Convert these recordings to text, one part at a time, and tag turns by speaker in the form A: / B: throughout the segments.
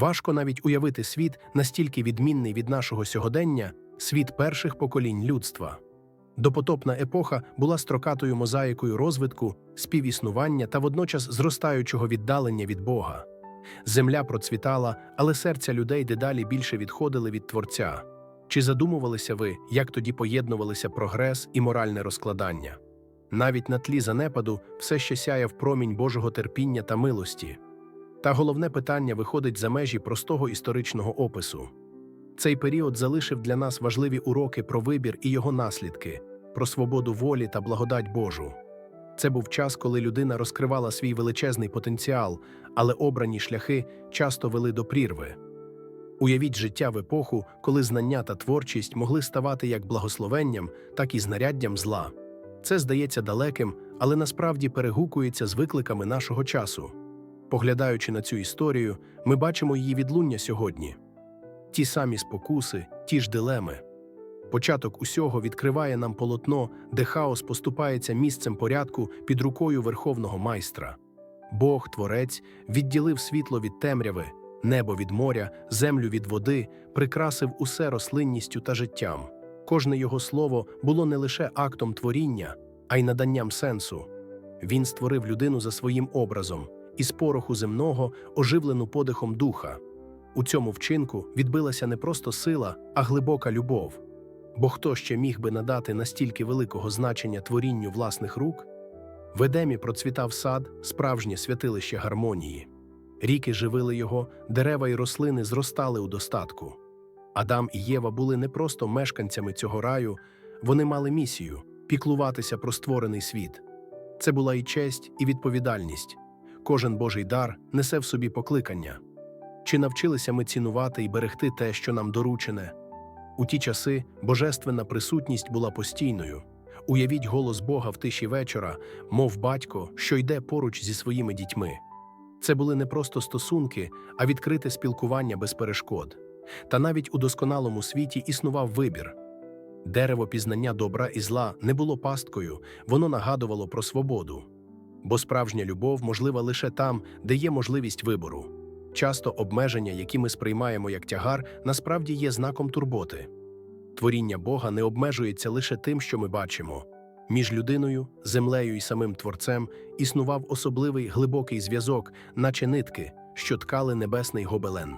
A: Важко навіть уявити світ настільки відмінний від нашого сьогодення, світ перших поколінь людства. Допотопна епоха була строкатою мозаїкою розвитку, співіснування та водночас зростаючого віддалення від Бога. Земля процвітала, але серця людей дедалі більше відходили від Творця. Чи задумувалися ви, як тоді поєднувалися прогрес і моральне розкладання? Навіть на тлі занепаду все ще сяяв промінь Божого терпіння та милості. Та головне питання виходить за межі простого історичного опису. Цей період залишив для нас важливі уроки про вибір і його наслідки, про свободу волі та благодать Божу. Це був час, коли людина розкривала свій величезний потенціал, але обрані шляхи часто вели до прірви. Уявіть життя в епоху, коли знання та творчість могли ставати як благословенням, так і знаряддям зла. Це здається далеким, але насправді перегукується з викликами нашого часу. Поглядаючи на цю історію, ми бачимо її відлуння сьогодні. Ті самі спокуси, ті ж дилеми. Початок усього відкриває нам полотно, де хаос поступається місцем порядку під рукою верховного майстра. Бог, творець, відділив світло від темряви, небо від моря, землю від води, прикрасив усе рослинністю та життям. Кожне його слово було не лише актом творіння, а й наданням сенсу. Він створив людину за своїм образом, із пороху земного, оживлену подихом духа. У цьому вчинку відбилася не просто сила, а глибока любов. Бо хто ще міг би надати настільки великого значення творінню власних рук? В Едемі процвітав сад, справжнє святилище гармонії. Ріки живили його, дерева й рослини зростали у достатку. Адам і Єва були не просто мешканцями цього раю, вони мали місію піклуватися про створений світ. Це була і честь, і відповідальність. Кожен Божий дар несе в собі покликання. Чи навчилися ми цінувати і берегти те, що нам доручене? У ті часи божественна присутність була постійною. Уявіть голос Бога в тиші вечора, мов батько, що йде поруч зі своїми дітьми. Це були не просто стосунки, а відкрите спілкування без перешкод. Та навіть у досконалому світі існував вибір. Дерево пізнання добра і зла не було пасткою, воно нагадувало про свободу. Бо справжня любов можлива лише там, де є можливість вибору. Часто обмеження, які ми сприймаємо як тягар, насправді є знаком турботи. Творіння Бога не обмежується лише тим, що ми бачимо. Між людиною, землею і самим Творцем існував особливий глибокий зв'язок, наче нитки, що ткали небесний гобелен.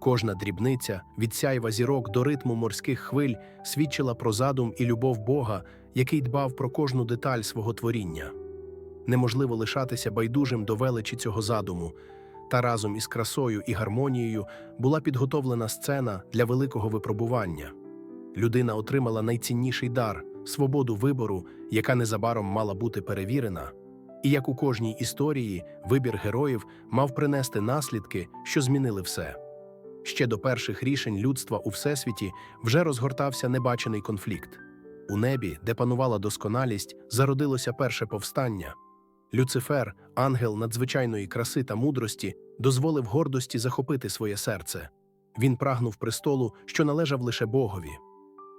A: Кожна дрібниця, від сяйва зірок до ритму морських хвиль, свідчила про задум і любов Бога, який дбав про кожну деталь свого творіння. Неможливо лишатися байдужим до величі цього задуму, та разом із красою і гармонією була підготовлена сцена для великого випробування. Людина отримала найцінніший дар свободу вибору, яка незабаром мала бути перевірена. І як у кожній історії, вибір героїв мав принести наслідки, що змінили все. Ще до перших рішень людства у всесвіті вже розгортався небачений конфлікт. У небі, де панувала досконалість, зародилося перше повстання. Люцифер, ангел надзвичайної краси та мудрості, дозволив гордості захопити своє серце. Він прагнув престолу, що належав лише Богові.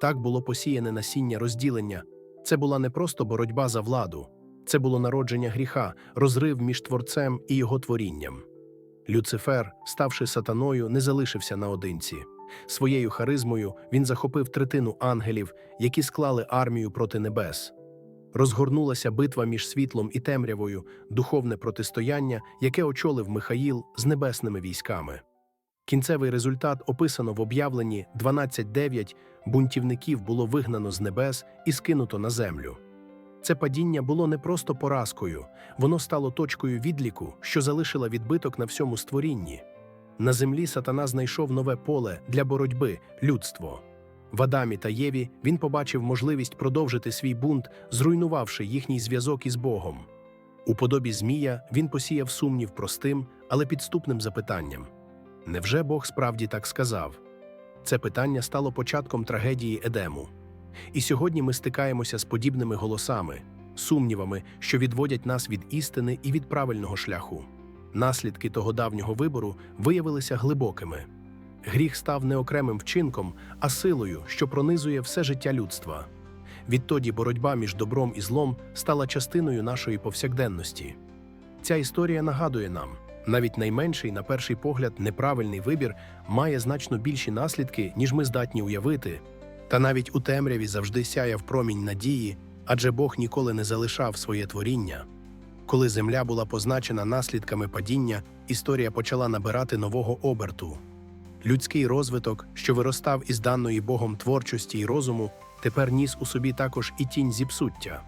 A: Так було посіяне насіння розділення. Це була не просто боротьба за владу, це було народження гріха, розрив між творцем і його творінням. Люцифер, ставши сатаною, не залишився наодинці. Своєю харизмою він захопив третину ангелів, які склали армію проти небес. Розгорнулася битва між світлом і темрявою, духовне протистояння, яке очолив Михаїл з небесними військами. Кінцевий результат описано в об'явленні 12.9 бунтівників було вигнано з небес і скинуто на землю. Це падіння було не просто поразкою, воно стало точкою відліку, що залишила відбиток на всьому створінні. На землі сатана знайшов нове поле для боротьби людство. В Адамі та Єві він побачив можливість продовжити свій бунт, зруйнувавши їхній зв'язок із Богом. У подобі Змія він посіяв сумнів простим, але підступним запитанням. Невже Бог справді так сказав? Це питання стало початком трагедії Едему. І сьогодні ми стикаємося з подібними голосами, сумнівами, що відводять нас від істини і від правильного шляху. Наслідки того давнього вибору виявилися глибокими. Гріх став не окремим вчинком, а силою, що пронизує все життя людства. Відтоді боротьба між добром і злом стала частиною нашої повсякденності. Ця історія нагадує нам, Навіть найменший, на перший погляд, неправильний вибір має значно більші наслідки, ніж ми здатні уявити. Та навіть у темряві завжди сяяв промінь надії, адже Бог ніколи не залишав своє творіння. Коли земля була позначена наслідками падіння, історія почала набирати нового оберту. Людський розвиток, що виростав із даної Богом творчості і розуму, тепер ніс у собі також і тінь зіпсуття.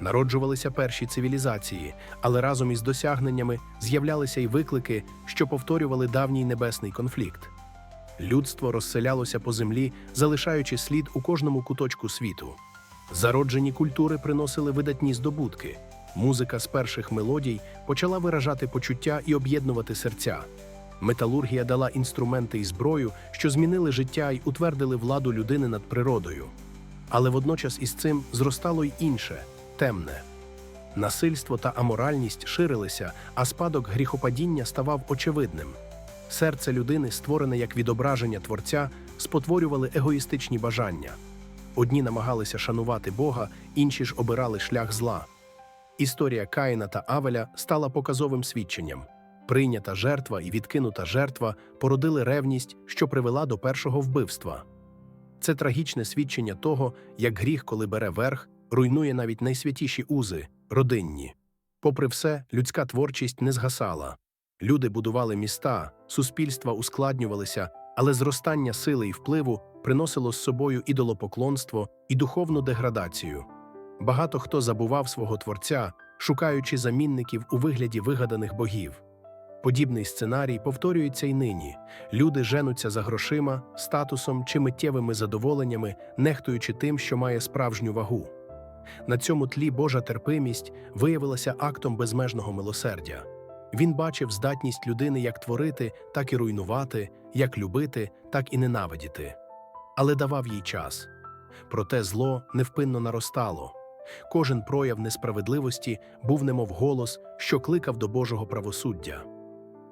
A: Народжувалися перші цивілізації, але разом із досягненнями з'являлися й виклики, що повторювали давній небесний конфлікт. Людство розселялося по землі, залишаючи слід у кожному куточку світу. Зароджені культури приносили видатні здобутки. Музика з перших мелодій почала виражати почуття і об'єднувати серця. Металургія дала інструменти і зброю, що змінили життя й утвердили владу людини над природою. Але водночас із цим зростало й інше темне. Насильство та аморальність ширилися, а спадок гріхопадіння ставав очевидним. Серце людини, створене як відображення Творця, спотворювали егоїстичні бажання. Одні намагалися шанувати Бога, інші ж обирали шлях зла. Історія Каїна та Авеля стала показовим свідченням. Прийнята жертва і відкинута жертва породили ревність, що привела до першого вбивства. Це трагічне свідчення того, як гріх, коли бере верх, руйнує навіть найсвятіші узи родинні. Попри все, людська творчість не згасала. Люди будували міста, суспільства ускладнювалися, але зростання сили і впливу приносило з собою ідолопоклонство і духовну деградацію. Багато хто забував свого творця, шукаючи замінників у вигляді вигаданих богів. Подібний сценарій повторюється й нині. Люди женуться за грошима, статусом чи миттєвими задоволеннями, нехтуючи тим, що має справжню вагу. На цьому тлі Божа терпимість виявилася актом безмежного милосердя. Він бачив здатність людини як творити, так і руйнувати, як любити, так і ненавидіти. Але давав їй час. Проте зло невпинно наростало. Кожен прояв несправедливості був немов голос, що кликав до Божого правосуддя.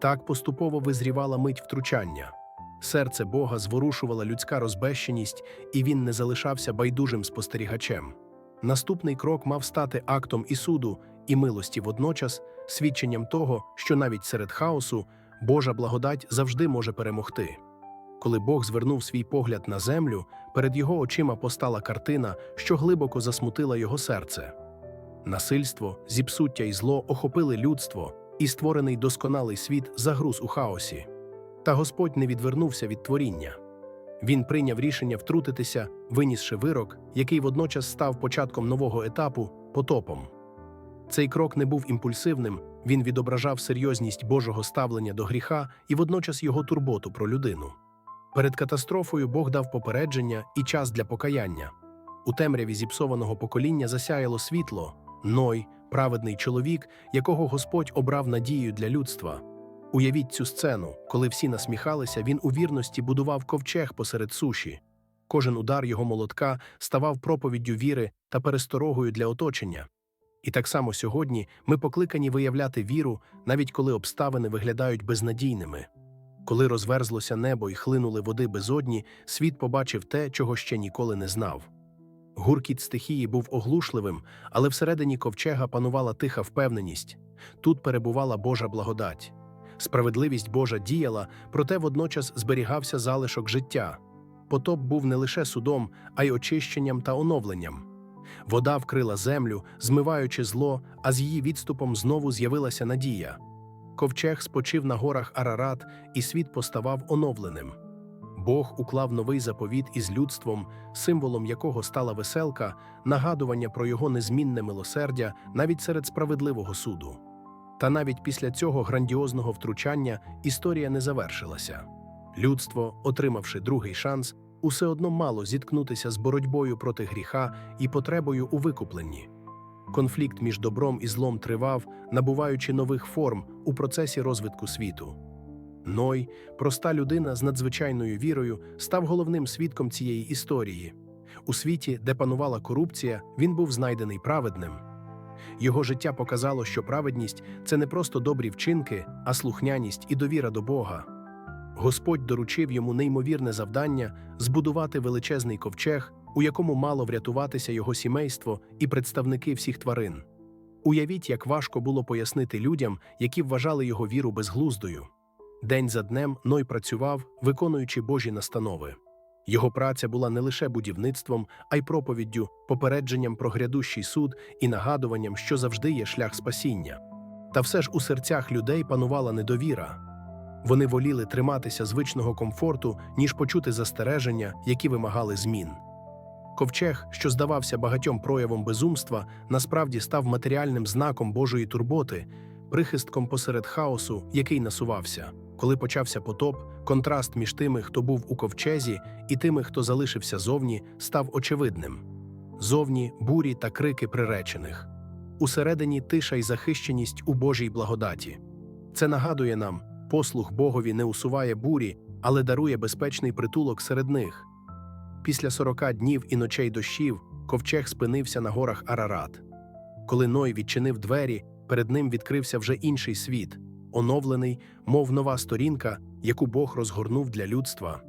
A: Так поступово визрівала мить втручання. Серце Бога зворушувала людська розбещеність, і він не залишався байдужим спостерігачем. Наступний крок мав стати актом і суду, і милості водночас, свідченням того, що навіть серед хаосу Божа благодать завжди може перемогти. Коли Бог звернув свій погляд на землю, перед його очима постала картина, що глибоко засмутила його серце. Насильство, зіпсуття і зло охопили людство, і створений досконалий світ загруз у хаосі. Та Господь не відвернувся від творіння. Він прийняв рішення втрутитися, винісши вирок, який водночас став початком нового етапу потопом. Цей крок не був імпульсивним, він відображав серйозність Божого ставлення до гріха і водночас його турботу про людину. Перед катастрофою Бог дав попередження і час для покаяння. У темряві зіпсованого покоління засяяло світло, Ной, праведний чоловік, якого Господь обрав надією для людства. Уявіть цю сцену, коли всі насміхалися, він у вірності будував ковчег посеред суші. Кожен удар його молотка ставав проповіддю віри та пересторогою для оточення. І так само сьогодні ми покликані виявляти віру, навіть коли обставини виглядають безнадійними. Коли розверзлося небо і хлинули води безодні, світ побачив те, чого ще ніколи не знав. Гуркіт стихії був оглушливим, але всередині ковчега панувала тиха впевненість тут перебувала Божа благодать. Справедливість Божа діяла, проте водночас зберігався залишок життя. Потоп був не лише судом, а й очищенням та оновленням. Вода вкрила землю, змиваючи зло, а з її відступом знову з'явилася надія. Ковчег спочив на горах Арарат, і світ поставав оновленим. Бог уклав новий заповіт із людством, символом якого стала веселка, нагадування про його незмінне милосердя навіть серед справедливого суду. Та навіть після цього грандіозного втручання історія не завершилася. Людство, отримавши другий шанс, усе одно мало зіткнутися з боротьбою проти гріха і потребою у викупленні. Конфлікт між добром і злом тривав, набуваючи нових форм у процесі розвитку світу. Ной, проста людина з надзвичайною вірою, став головним свідком цієї історії. У світі, де панувала корупція, він був знайдений праведним. Його життя показало, що праведність це не просто добрі вчинки, а слухняність і довіра до Бога. Господь доручив йому неймовірне завдання збудувати величезний ковчег, у якому мало врятуватися його сімейство і представники всіх тварин. Уявіть, як важко було пояснити людям, які вважали його віру безглуздою. День за днем Ной працював, виконуючи Божі настанови. Його праця була не лише будівництвом, а й проповіддю, попередженням про грядущий суд і нагадуванням, що завжди є шлях спасіння. Та все ж у серцях людей панувала недовіра. Вони воліли триматися звичного комфорту, ніж почути застереження, які вимагали змін. Ковчег, що здавався багатьом проявом безумства, насправді став матеріальним знаком Божої турботи, прихистком посеред хаосу, який насувався. Коли почався потоп, контраст між тими, хто був у ковчезі, і тими, хто залишився зовні, став очевидним. Зовні бурі та крики приречених. Усередині тиша й захищеність у Божій благодаті. Це нагадує нам, послух Богові не усуває бурі, але дарує безпечний притулок серед них. Після сорока днів і ночей дощів ковчег спинився на горах Арарат. Коли Ной відчинив двері, перед ним відкрився вже інший світ, оновлений, мов нова сторінка, яку Бог розгорнув для людства.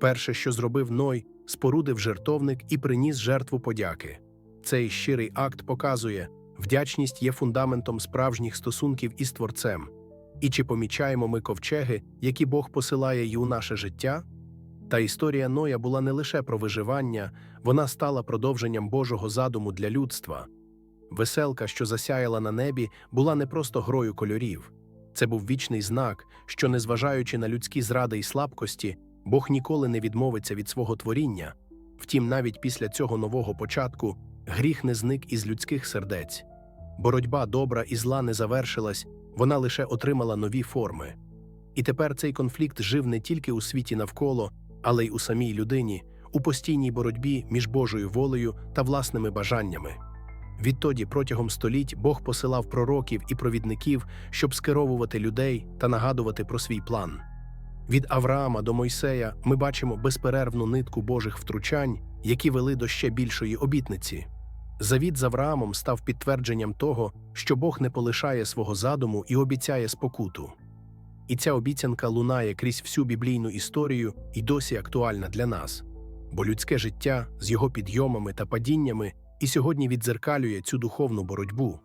A: Перше, що зробив Ной, спорудив жертовник і приніс жертву подяки. Цей щирий акт показує, вдячність є фундаментом справжніх стосунків із Творцем. І чи помічаємо ми ковчеги, які Бог посилає й у наше життя? Та історія Ноя була не лише про виживання, вона стала продовженням Божого задуму для людства. Веселка, що засяяла на небі, була не просто грою кольорів. Це був вічний знак, що, незважаючи на людські зради і слабкості, Бог ніколи не відмовиться від свого творіння. Втім, навіть після цього нового початку гріх не зник із людських сердець. Боротьба добра і зла не завершилась, вона лише отримала нові форми. І тепер цей конфлікт жив не тільки у світі навколо, але й у самій людині, у постійній боротьбі між Божою волею та власними бажаннями. Відтоді, протягом століть, Бог посилав пророків і провідників, щоб скеровувати людей та нагадувати про свій план. Від Авраама до Мойсея ми бачимо безперервну нитку Божих втручань, які вели до ще більшої обітниці. Завіт з Авраамом став підтвердженням того, що Бог не полишає свого задуму і обіцяє спокуту. І ця обіцянка лунає крізь всю біблійну історію і досі актуальна для нас, бо людське життя з його підйомами та падіннями і сьогодні віддзеркалює цю духовну боротьбу.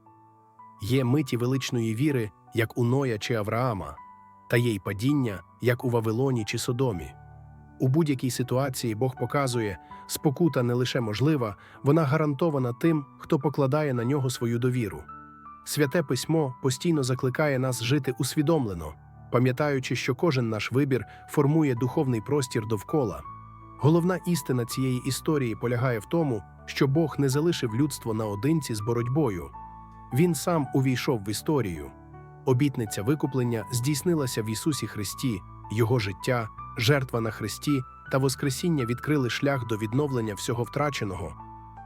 A: Є миті величної віри, як у Ноя чи Авраама, та є й падіння, як у Вавилоні чи Содомі. У будь-якій ситуації Бог показує, спокута не лише можлива, вона гарантована тим, хто покладає на нього свою довіру. Святе письмо постійно закликає нас жити усвідомлено, пам'ятаючи, що кожен наш вибір формує духовний простір довкола. Головна істина цієї історії полягає в тому, що Бог не залишив людство наодинці з боротьбою. Він сам увійшов в історію. Обітниця викуплення здійснилася в Ісусі Христі, Його життя, жертва на Христі та Воскресіння відкрили шлях до відновлення всього втраченого.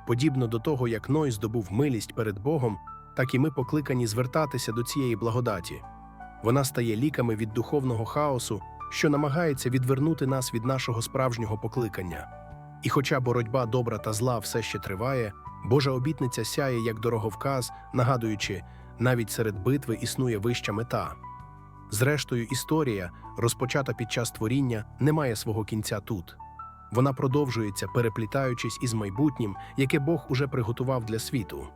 A: Подібно до того, як Ной здобув милість перед Богом, так і ми покликані звертатися до цієї благодаті. Вона стає ліками від духовного хаосу, що намагається відвернути нас від нашого справжнього покликання. І хоча боротьба добра та зла все ще триває, Божа обітниця сяє як дороговказ, нагадуючи, навіть серед битви існує вища мета. Зрештою, історія, розпочата під час творіння, не має свого кінця тут. Вона продовжується, переплітаючись із майбутнім, яке Бог уже приготував для світу.